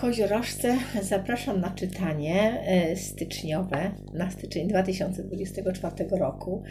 Koziorożce zapraszam na czytanie e, styczniowe na styczeń 2024 roku.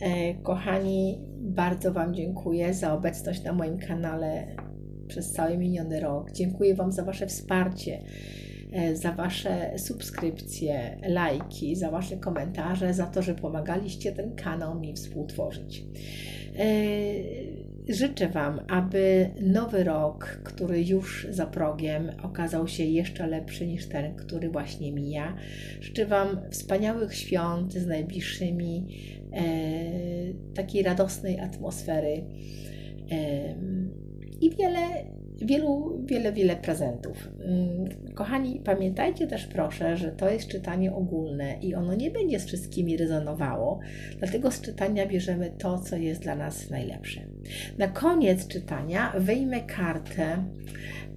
E, kochani, bardzo Wam dziękuję za obecność na moim kanale przez cały miniony rok. Dziękuję Wam za Wasze wsparcie, e, za Wasze subskrypcje, lajki, za Wasze komentarze, za to, że pomagaliście ten kanał mi współtworzyć. Życzę Wam, aby nowy rok, który już za progiem, okazał się jeszcze lepszy niż ten, który właśnie mija. Życzę Wam wspaniałych świąt z najbliższymi, e, takiej radosnej atmosfery e, i wiele wielu, wiele, wiele prezentów. Mm, kochani, pamiętajcie też proszę, że to jest czytanie ogólne i ono nie będzie z wszystkimi rezonowało, dlatego z czytania bierzemy to, co jest dla nas najlepsze. Na koniec czytania wyjmę kartę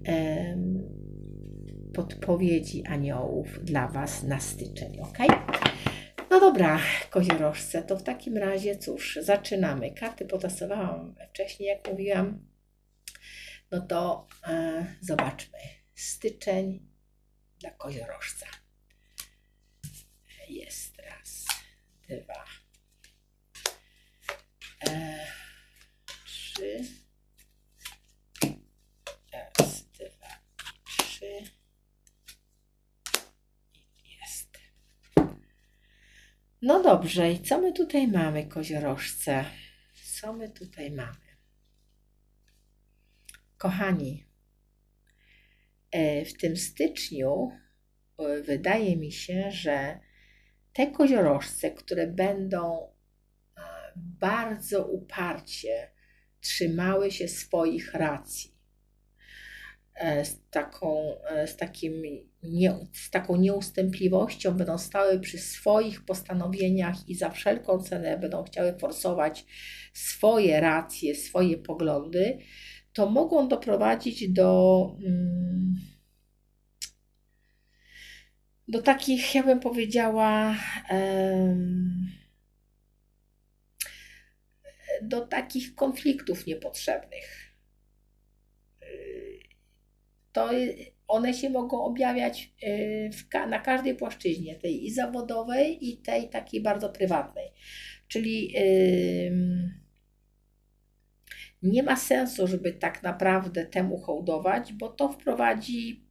em, podpowiedzi aniołów dla Was na styczeń, ok? No dobra, koziorożce, to w takim razie cóż, zaczynamy. Karty potasowałam wcześniej, jak mówiłam, no to e, zobaczmy. Styczeń dla koziorożca. Jest raz, dwa, e, trzy, raz, dwa, trzy. Jest. No dobrze, i co my tutaj mamy, koziorożce? Co my tutaj mamy? Kochani, e, w tym styczniu e, wydaje mi się, że te koziorożce, które będą e, bardzo uparcie trzymały się swoich racji, z taką, z, takim nie, z taką nieustępliwością będą stały przy swoich postanowieniach i za wszelką cenę będą chciały forsować swoje racje, swoje poglądy, to mogą doprowadzić do, mm, do takich, ja bym powiedziała, do takich konfliktów niepotrzebnych. To one się mogą objawiać y, na każdej płaszczyźnie, tej i zawodowej, i tej takiej bardzo prywatnej. Czyli nie ma sensu, żeby tak naprawdę temu hołdować, bo to wprowadzi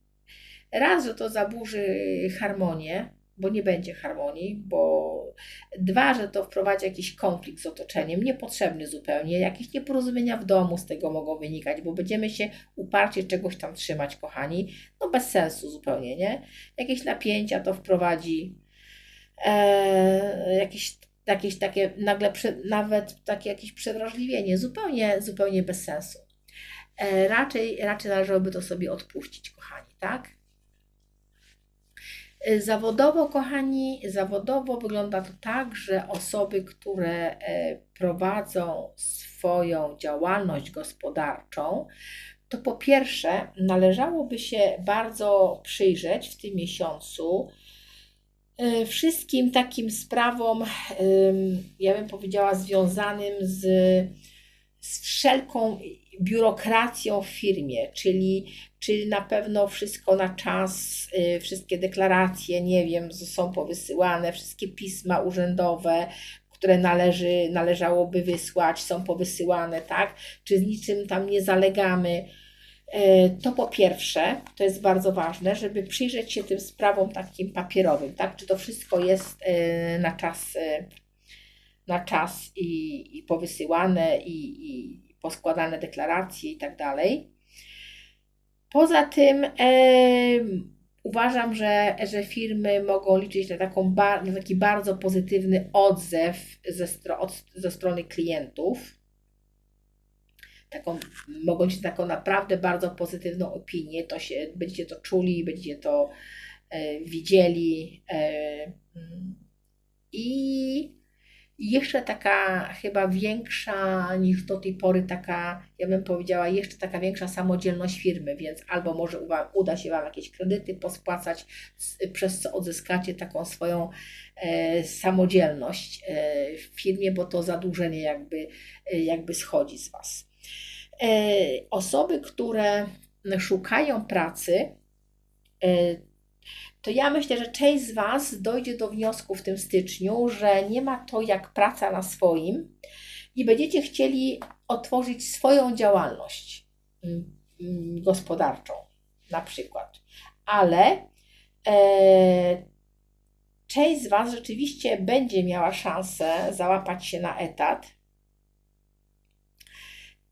raz, że to zaburzy harmonię, bo nie będzie harmonii, bo dwa, że to wprowadzi jakiś konflikt z otoczeniem, niepotrzebny zupełnie, jakieś nieporozumienia w domu z tego mogą wynikać, bo będziemy się uparcie czegoś tam trzymać, kochani, no bez sensu zupełnie, nie? Jakieś napięcia to wprowadzi, e, jakieś jakieś takie nagle, nawet takie jakieś przewrażliwienie, zupełnie, zupełnie bez sensu. E, raczej, raczej należałoby to sobie odpuścić, kochani, tak? E, zawodowo, kochani, zawodowo wygląda to tak, że osoby, które e, prowadzą swoją działalność gospodarczą, to po pierwsze należałoby się bardzo przyjrzeć w tym miesiącu wszystkim takim sprawom, ja bym powiedziała, związanym z, z wszelką biurokracją w firmie, czyli czy na pewno wszystko na czas, e, wszystkie deklaracje, nie wiem, są powysyłane, wszystkie pisma urzędowe, które należy, należałoby wysłać, są powysyłane, tak? Czy z niczym tam nie zalegamy E, to po pierwsze, to jest bardzo ważne, żeby przyjrzeć się tym sprawom takim papierowym, tak? Czy to wszystko jest e, na czas, e, na czas i, i powysyłane i, i poskładane deklaracje i tak dalej. Poza tym e, uważam, że, że firmy mogą liczyć na, taką, na taki bardzo pozytywny odzew ze, stro, od, ze strony klientów taką, mogą mieć taką naprawdę bardzo pozytywną opinię, to się, będziecie to czuli, będziecie to e, widzieli. E, I jeszcze taka chyba większa niż do tej pory taka, ja bym powiedziała, jeszcze taka większa samodzielność firmy, więc albo może uda się Wam jakieś kredyty pospłacać, przez co odzyskacie taką swoją e, samodzielność e, w firmie, bo to zadłużenie jakby, e, jakby schodzi z Was. E, osoby, które szukają pracy, to ja myślę, że część z Was dojdzie do wniosku w tym styczniu, że nie ma to jak praca na swoim i będziecie chcieli otworzyć swoją działalność mm, mm, gospodarczą, na przykład. Ale e, część z Was rzeczywiście będzie miała szansę załapać się na etat.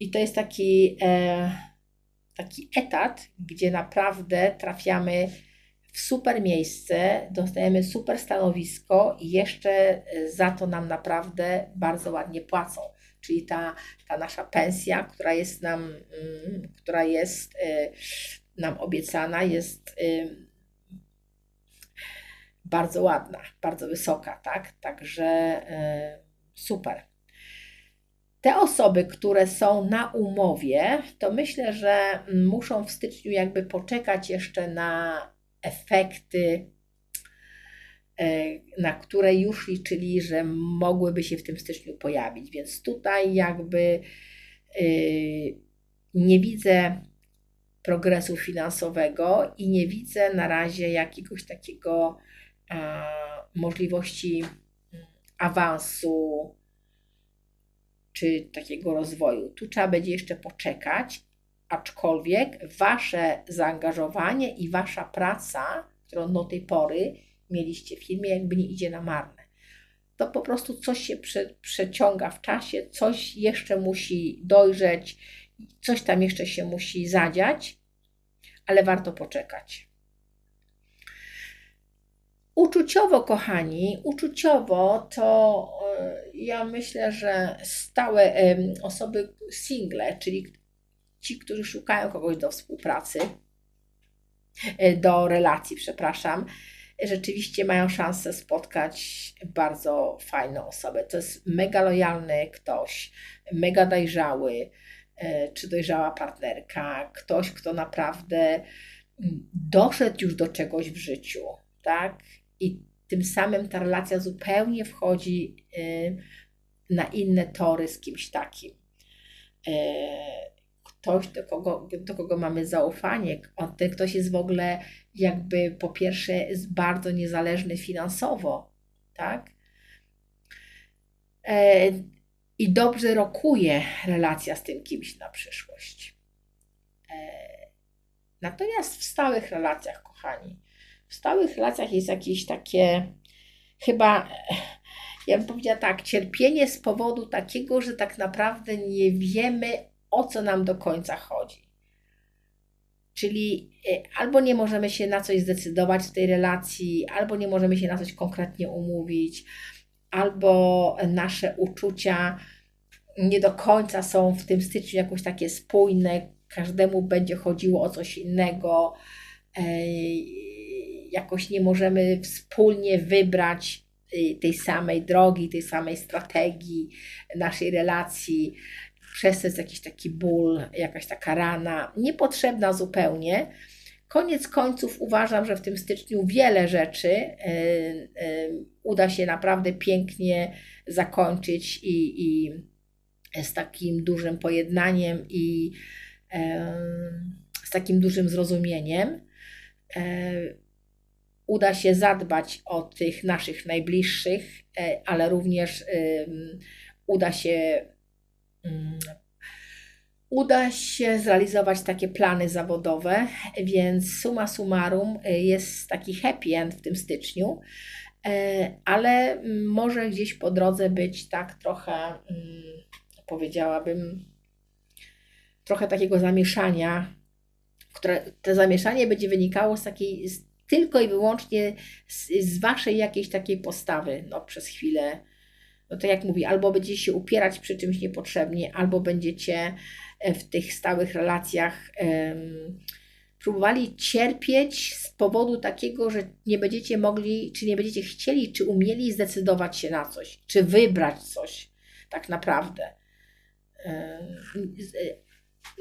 I to jest taki, e, taki etat, gdzie naprawdę trafiamy w super miejsce, dostajemy super stanowisko i jeszcze e, za to nam naprawdę bardzo ładnie płacą. Czyli ta, ta nasza pensja, która jest nam, mm, która jest y, nam obiecana, jest y, bardzo ładna, bardzo wysoka, tak? Także y, super. Te osoby, które są na umowie, to myślę, że muszą w styczniu jakby poczekać jeszcze na efekty, e, na które już liczyli, że mogłyby się w tym styczniu pojawić. Więc tutaj jakby e, nie widzę progresu finansowego i nie widzę na razie jakiegoś takiego możliwości mm, awansu czy takiego rozwoju. Tu trzeba będzie jeszcze poczekać, aczkolwiek Wasze zaangażowanie i Wasza praca, którą do tej pory mieliście w firmie, jakby nie idzie na marne. To po prostu coś się prze, przeciąga w czasie, coś jeszcze musi dojrzeć, coś tam jeszcze się musi zadziać, ale warto poczekać. Uczuciowo, kochani, uczuciowo to e, ja myślę, że stałe osoby single, czyli ci, którzy szukają kogoś do współpracy, e, do relacji, przepraszam, rzeczywiście mają szansę spotkać bardzo fajną osobę. To jest mega lojalny ktoś, mega dojrzały, e, czy dojrzała partnerka, ktoś, kto naprawdę mm, doszedł już do czegoś w życiu, tak? I tym samym ta relacja zupełnie wchodzi e, na inne tory z kimś takim ktoś, do kogo, do kogo mamy zaufanie, ten ktoś jest w ogóle jakby po pierwsze jest bardzo niezależny finansowo, tak? E, I dobrze rokuje relacja z tym kimś na przyszłość. E, natomiast w stałych relacjach, kochani, w stałych relacjach jest jakieś takie chyba ja bym powiedziała tak, cierpienie z powodu takiego, że tak naprawdę nie wiemy, o co nam do końca chodzi. Czyli y, albo nie możemy się na coś zdecydować w tej relacji, albo nie możemy się na coś konkretnie umówić, albo nasze uczucia nie do końca są w tym styczniu jakoś takie spójne, każdemu będzie chodziło o coś innego, jakoś nie możemy wspólnie wybrać y, tej samej drogi, tej samej strategii naszej relacji przez to jest jakiś taki ból, jakaś taka rana, niepotrzebna zupełnie. Koniec końców uważam, że w tym styczniu wiele rzeczy y, y, uda się naprawdę pięknie zakończyć i, i z takim dużym pojednaniem i z takim dużym zrozumieniem. Uda się zadbać o tych naszych najbliższych, ale również uda się Mm. uda się zrealizować takie plany zawodowe, więc suma summarum y, jest taki happy end w tym styczniu, y, ale może gdzieś po drodze być tak trochę, mm, powiedziałabym, trochę takiego zamieszania, które to zamieszanie będzie wynikało z takiej z, tylko i wyłącznie z, z waszej jakiejś takiej postawy, no przez chwilę. No to jak mówi, albo będziecie się upierać przy czymś niepotrzebnie, albo będziecie e, w tych stałych relacjach um, próbowali cierpieć z powodu takiego, że nie będziecie mogli, czy nie będziecie chcieli, czy umieli zdecydować się na coś, czy wybrać coś tak naprawdę. Um,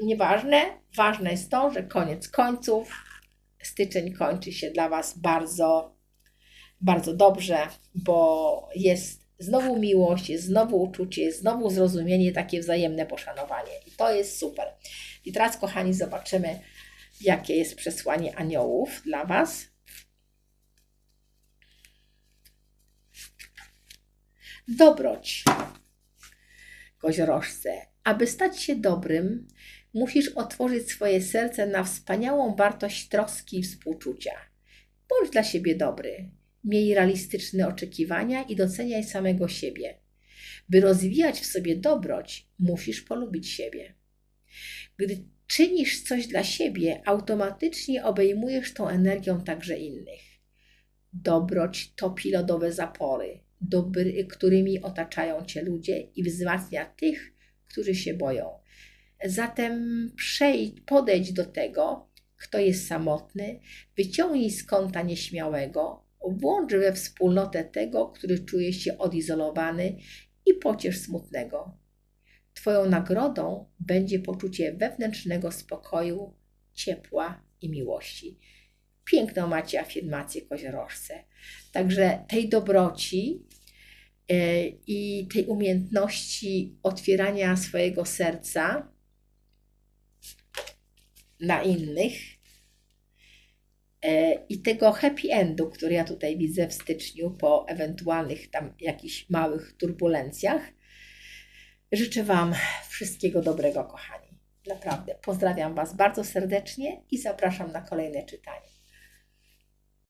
nieważne, ważne jest to, że koniec końców styczeń kończy się dla Was bardzo, bardzo dobrze, bo jest znowu miłość, jest znowu uczucie, jest znowu zrozumienie, takie wzajemne poszanowanie. I to jest super. I teraz, kochani, zobaczymy, jakie jest przesłanie aniołów dla Was. Dobroć. Koziorożce. Aby stać się dobrym, musisz otworzyć swoje serce na wspaniałą wartość troski i współczucia. Bądź dla siebie dobry. Miej realistyczne oczekiwania i doceniaj samego siebie. By rozwijać w sobie dobroć, musisz polubić siebie. Gdy czynisz coś dla siebie, automatycznie obejmujesz tą energią także innych. Dobroć topi lodowe zapory, dobry, którymi otaczają cię ludzie i wzmacnia tych, którzy się boją. Zatem przejdź, podejdź do tego, kto jest samotny, wyciągnij z kąta nieśmiałego, włącz we wspólnotę tego, który czuje się odizolowany i pociesz smutnego. Twoją nagrodą będzie poczucie wewnętrznego spokoju, ciepła i miłości. Piękną macie afirmację koziorożce. Także tej dobroci e, i tej umiejętności otwierania swojego serca na innych e, i tego happy endu, który ja tutaj widzę w styczniu po ewentualnych tam jakichś małych turbulencjach, Życzę Wam wszystkiego dobrego, kochani. Naprawdę pozdrawiam Was bardzo serdecznie i zapraszam na kolejne czytanie.